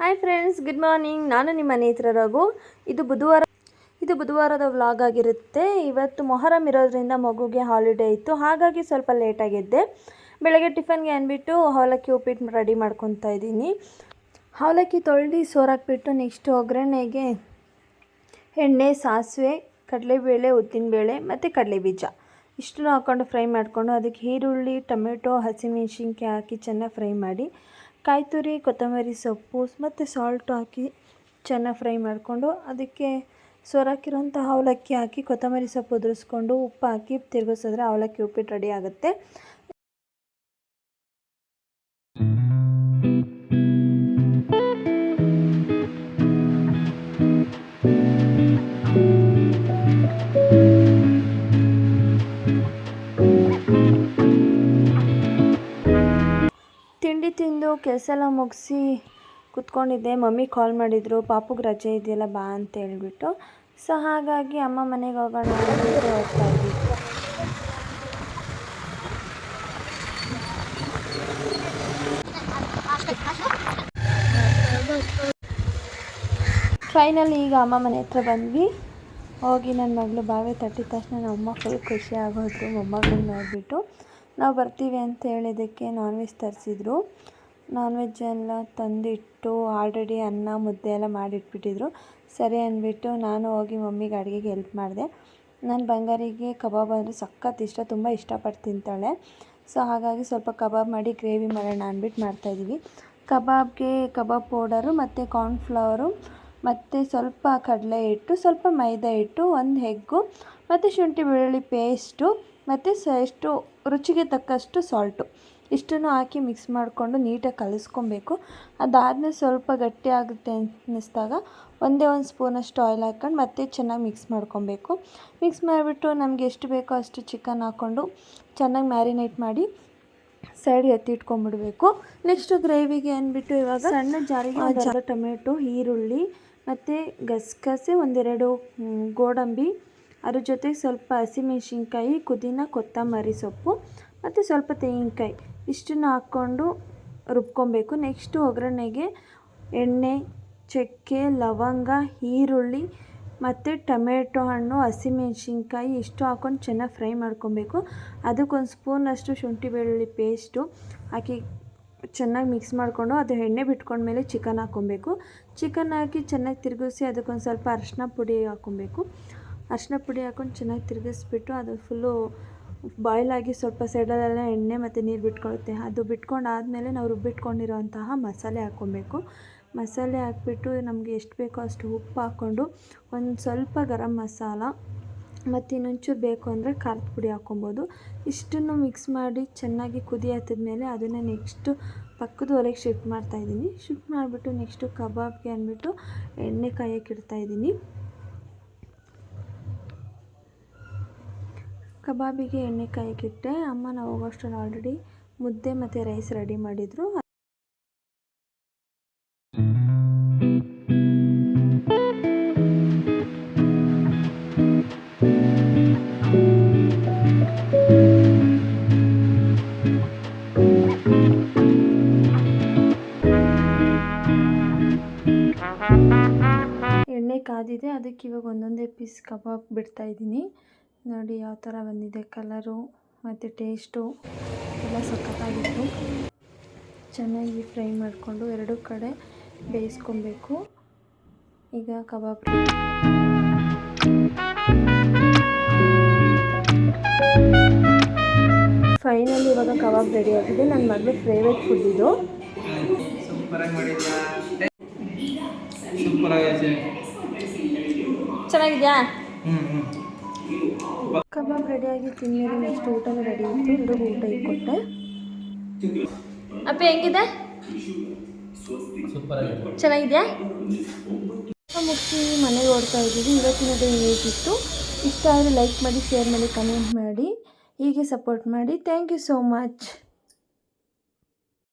Hi friends good morning ನಾನು ನಿಮ್ಮ ನೇತ್ರ ರಘು. ಇದು ಬುಧವಾರ ಇದು ಬುಧವಾರದ ವ್ಲಾಗ್ ಆಗಿರುತ್ತೆ. ಇವತ್ತು ಮೊಹರಂ ಇರೋದ್ರಿಂದ ಮಗುಗೆ ಹಾಲಿಡೇ ಇತ್ತು. ಹಾಗಾಗಿ ಸ್ವಲ್ಪ ಲೇಟಾಗಿದ್ದೆ ಬೆಳಗ್ಗೆ ಟಿಫನ್ಗೆ ಅಂದ್ಬಿಟ್ಟು ಅವಲಕ್ಕಿ ಉಪ್ಪಿಟ್ಟು ರೆಡಿ ಮಾಡ್ಕೊತಾ ಇದ್ದೀನಿ. ಅವಲಕ್ಕಿ ತೊಳೆದು ಸೋರಾಕ್ಬಿಟ್ಟು ನೆಕ್ಸ್ಟ್ ಒಗ್ಗರಣೆಗೆ ಎಣ್ಣೆ, ಸಾಸಿವೆ, ಕಡಲೆಬೇಳೆ, ಉದ್ದಿನಬೇಳೆ ಮತ್ತು ಕಡಲೆಬೀಜ. ಇಷ್ಟನ್ನು ಹಾಕ್ಕೊಂಡು ಫ್ರೈ ಮಾಡಿಕೊಂಡು ಅದಕ್ಕೆ ಈರುಳ್ಳಿ, ಟೊಮೆಟೊ, ಹಸಿಮೆಣ್ಸಿನ್ಕಾಯಿ ಹಾಕಿ ಚೆನ್ನಾಗಿ ಫ್ರೈ ಮಾಡಿ. ಕಾಯಿ ತುರಿ ಕೊತ್ತಂಬರಿ ಸೊಪ್ಪು, ಮತ್ತು ಸಾಲ್ಟು ಹಾಕಿ ಚೆನ್ನಾಗಿ ಫ್ರೈ ಮಾಡಿಕೊಂಡು ಅದಕ್ಕೆ ಸೊರಾಕಿರೋಂಥ ಅವಲಕ್ಕಿ ಹಾಕಿ ಕೊತ್ತಂಬರಿ ಸೊಪ್ಪು ಉದುರಿಸ್ಕೊಂಡು ಉಪ್ಪು ಹಾಕಿ ತಿರುಗಿಸಿದ್ರೆ ಅವಲಕ್ಕಿ ಉಪ್ಪಿಟ್ಟು ರೆಡಿ ಆಗುತ್ತೆ. ತಿಂದು ಕೆಲಸ ಎಲ್ಲ ಮುಗಿಸಿ ಕುತ್ಕೊಂಡಿದ್ದೆ. ಮಮ್ಮಿ ಕಾಲ್ ಮಾಡಿದರು. ಪಾಪುಗೆ ರಜೆ ಇದೆಯಲ್ಲ, ಬಾ ಅಂತ ಹೇಳ್ಬಿಟ್ಟು. ಸೊ ಹಾಗಾಗಿ ಅಮ್ಮ ಮನೆಗೆ ಹೋಗೋಣ ಅಂತ ಹೋಗ್ತಾ ಇದ್ವಿ. ಫೈನಲಿ ಈಗ ಅಮ್ಮ ಮನೆ ಹತ್ರ ಬಂದ್ವಿ. ಹೋಗಿ ನನ್ನ ಮಗಳು ಬಾವಿ ತಟ್ಟಿದ ತಕ್ಷಣ ನಮ್ಮ ಅಮ್ಮ ಫುಲ್ ಖುಷಿ ಆಗೋದ್ರು. ಮೊಮ್ಮಗಳನ್ನ ನೋಡಿಬಿಟ್ಟು, ನಾವು ಬರ್ತೀವಿ ಅಂತ ಹೇಳಿದ್ದಕ್ಕೆ ನಾನ್ ವೆಜ್ ತರಿಸಿದ್ರು. ನಾನ್ ವೆಜ್ ಎಲ್ಲ ತಂದಿಟ್ಟು ಆಲ್ರೆಡಿ ಅನ್ನ, ಮುದ್ದೆ ಎಲ್ಲ ಮಾಡಿಟ್ಬಿಟ್ಟಿದ್ರು. ಸರಿ ಅಂದ್ಬಿಟ್ಟು ನಾನು ಹೋಗಿ ಮಮ್ಮಿಗೆ ಅಡುಗೆಗೆ ಹೆಲ್ಪ್ ಮಾಡಿದೆ. ನನ್ನ ಬಂಗಾರಿಗೆ ಕಬಾಬ್ ಅಂದರೆ ಸಖತ್ ಇಷ್ಟ, ತುಂಬ ಇಷ್ಟಪಟ್ಟು ತಿಂತಾಳೆ. ಸೊ ಹಾಗಾಗಿ ಸ್ವಲ್ಪ ಕಬಾಬ್ ಮಾಡಿ ಗ್ರೇವಿ ಮಾಡೋಣ ಅಂದ್ಬಿಟ್ಟು ಮಾಡ್ತಾಯಿದ್ದೀವಿ ಕಬಾಬ್ಗೆ ಕಬಾಬ್ ಪೌಡರು ಮತ್ತು ಕಾರ್ನ್ಫ್ಲವರು ಮತ್ತು ಸ್ವಲ್ಪ ಕಡಲೆ ಹಿಟ್ಟು, ಸ್ವಲ್ಪ ಮೈದಾ ಹಿಟ್ಟು, ಒಂದು ಹೆಗ್ಗು, ಮತ್ತು ಶುಂಠಿ ಬೆಳ್ಳುಳ್ಳಿ ಪೇಸ್ಟು ಮತ್ತು ಸ ಎಷ್ಟು ರುಚಿಗೆ ತಕ್ಕಷ್ಟು ಸಾಲ್ಟು ಇಷ್ಟನ್ನು ಹಾಕಿ ಮಿಕ್ಸ್ ಮಾಡಿಕೊಂಡು ನೀಟಾಗಿ ಕಲಿಸ್ಕೊಬೇಕು. ಅದಾದಮೇಲೆ ಸ್ವಲ್ಪ ಗಟ್ಟಿ ಆಗುತ್ತೆ ಅನ್ನಿಸ್ದಾಗ ಒಂದೇ ಒಂದು ಸ್ಪೂನಷ್ಟು ಆಯಿಲ್ ಹಾಕ್ಕೊಂಡು ಮತ್ತೆ ಚೆನ್ನಾಗಿ ಮಿಕ್ಸ್ ಮಾಡ್ಕೊಬೇಕು. ಮಿಕ್ಸ್ ಮಾಡಿಬಿಟ್ಟು ನಮಗೆ ಎಷ್ಟು ಬೇಕೋ ಅಷ್ಟು ಚಿಕನ್ ಹಾಕ್ಕೊಂಡು ಚೆನ್ನಾಗಿ ಮ್ಯಾರಿನೇಟ್ ಮಾಡಿ ಸೈಡ್ ಎತ್ತಿ ಇಟ್ಕೊಂಡ್ಬಿಡ್ಬೇಕು. ನೆಕ್ಸ್ಟು ಗ್ರೇವಿಗೆ ಅಂದ್ಬಿಟ್ಟು ಇವಾಗ ಸಣ್ಣ ಜಾರಿಗೆ ಟೊಮೆಟೊ ಈರುಳ್ಳಿ ಮತ್ತು ಗಸಗಸೆ ಒಂದೆರಡು ಗೋಡಂಬಿ ಅದ್ರ ಜೊತೆಗೆ ಸ್ವಲ್ಪ ಹಸಿಮೆಣ್ಸಿನ್ಕಾಯಿ, ಪುದೀನ, ಕೊತ್ತಂಬರಿ ಸೊಪ್ಪು ಮತ್ತು ಸ್ವಲ್ಪ ತೆಂಗಿನಕಾಯಿ. ಇಷ್ಟನ್ನು ಹಾಕ್ಕೊಂಡು ರುಬ್ಕೊಬೇಕು. ನೆಕ್ಸ್ಟು ಒಗ್ಗರಣೆಗೆ ಎಣ್ಣೆ, ಚಕ್ಕೆ, ಲವಂಗ, ಈರುಳ್ಳಿ ಮತ್ತು ಟೊಮೆಟೊ ಹಣ್ಣು, ಹಸಿಮೆಣ್ಸಿನ್ಕಾಯಿ ಇಷ್ಟು ಹಾಕ್ಕೊಂಡು ಚೆನ್ನಾಗಿ ಫ್ರೈ ಮಾಡ್ಕೊಬೇಕು. ಅದಕ್ಕೊಂದು ಸ್ಪೂನಷ್ಟು ಶುಂಠಿ ಬೆಳ್ಳುಳ್ಳಿ ಪೇಸ್ಟು ಹಾಕಿ ಚೆನ್ನಾಗಿ ಮಿಕ್ಸ್ ಮಾಡಿಕೊಂಡು ಅದು ಎಣ್ಣೆ ಬಿಟ್ಕೊಂಡ್ಮೇಲೆ ಚಿಕನ್ ಹಾಕ್ಕೊಬೇಕು. ಚಿಕನ್ ಹಾಕಿ ಚೆನ್ನಾಗಿ ತಿರುಗಿಸಿ ಅದಕ್ಕೊಂದು ಸ್ವಲ್ಪ ಅರಶಿನ ಪುಡಿ ಹಾಕ್ಕೊಬೇಕು. ಅರಿಶಿನ ಪುಡಿ ಹಾಕೊಂಡು ಚೆನ್ನಾಗಿ ತಿರುಗಿಸ್ಬಿಟ್ಟು ಅದು ಫುಲ್ಲು ಬಾಯ್ಲ್ ಆಗಿ ಸ್ವಲ್ಪ ಸೈಡಲ್ಲೆಲ್ಲ ಎಣ್ಣೆ ಮತ್ತು ನೀರು ಬಿಟ್ಕೊಳ್ಳುತ್ತೆ. ಅದು ಬಿಟ್ಕೊಂಡು ಆದಮೇಲೆ ನಾವು ರುಬ್ಬಿಟ್ಕೊಂಡಿರೋಂತಹ ಮಸಾಲೆ ಹಾಕ್ಕೊಬೇಕು. ಮಸಾಲೆ ಹಾಕ್ಬಿಟ್ಟು ನಮಗೆ ಎಷ್ಟು ಬೇಕೋ ಅಷ್ಟು ಉಪ್ಪು ಹಾಕ್ಕೊಂಡು ಒಂದು ಸ್ವಲ್ಪ ಗರಂ ಮಸಾಲ ಮತ್ತು ಇನ್ನೊಂಚೂರು ಬೇಕು ಅಂದರೆ ಖಾರದ ಪುಡಿ ಹಾಕ್ಕೊಬೋದು. ಇಷ್ಟನ್ನು ಮಿಕ್ಸ್ ಮಾಡಿ ಚೆನ್ನಾಗಿ ಕುದಿ ಹತ್ತಿದ್ಮೇಲೆ ಅದನ್ನು ನೆಕ್ಸ್ಟು ಪಕ್ಕದ ಒಲೆಗೆ ಶಿಫ್ಟ್ ಮಾಡ್ತಾಯಿದ್ದೀನಿ ಶಿಫ್ಟ್ ಮಾಡಿಬಿಟ್ಟು ನೆಕ್ಸ್ಟು ಕಬಾಬ್ಗೆ ಅಂದ್ಬಿಟ್ಟು ಎಣ್ಣೆ ಕಾಯಕ್ಕೆ ಕಬಾಬಿಗೆ ಎಣ್ಣೆ ಕಾಯಕ್ಕಿಟ್ಟೆ ಅಮ್ಮ ನಾವು ಹೋಗೋಷ್ಟರಲ್ಲಿ ಆಲ್ರೆಡಿ ಮುದ್ದೆ ಮತ್ತು ರೈಸ್ ರೆಡಿ ಮಾಡಿದರು. ಎಣ್ಣೆ ಕಾದಿದೆ. ಅದಕ್ಕೆ ಇವಾಗ ಒಂದೊಂದೇ ಪೀಸ್ ಕಬಾಬ್ ಬಿಡ್ತಾ ಇದ್ದೀನಿ. ನೋಡಿ ಯಾವ ಥರ ಬಂದಿದೆ ಕಲರು ಮತ್ತು ಟೇಸ್ಟು ಎಲ್ಲ ಸಖತ್ತಾಗಿತ್ತು. ಚೆನ್ನಾಗಿ ಫ್ರೈ ಮಾಡಿಕೊಂಡು ಎರಡು ಕಡೆ ಬೇಯಿಸ್ಕೊಬೇಕು. ಈಗ ಕಬಾಬ್ ಫೈನಲಿ ಇವಾಗ ಕಬಾಬ್ ರೆಡಿ ಆಗಿದೆ. ನನ್ನ ಮಗಳು ಫೇವ್ರೆಟ್ ಫುಡ್ ಇದು. ಚೆನ್ನಾಗಿದೆಯಾ? ರೆಡಿಯಾಗಿ ತಿನ್ನೋದು ನೆಕ್ಸ್ಟ್ ಊಟನೂ ರೆಡಿ ಇತ್ತು. ಊಟ ಇಟ್ಕೊಟ್ಟೆ ಅಪ್ಪ ಹೆಂಗಿದೆ? ಚೆನ್ನಾಗಿದೆಯಾ? ಮುಗಿಸಿ ಮನೆಗೆ ಓಡ್ತಾ ಇದ್ದೀವಿ. ಇವತ್ತಿನ ಡೇ ಹೇಗಿತ್ತು? ಇಷ್ಟ ಆದರೆ ಲೈಕ್ ಮಾಡಿ ಶೇರ್ ಮಾಡಿ ಕಮೆಂಟ್ ಮಾಡಿ. ಹೀಗೆ ಸಪೋರ್ಟ್ ಮಾಡಿ. Thank you so much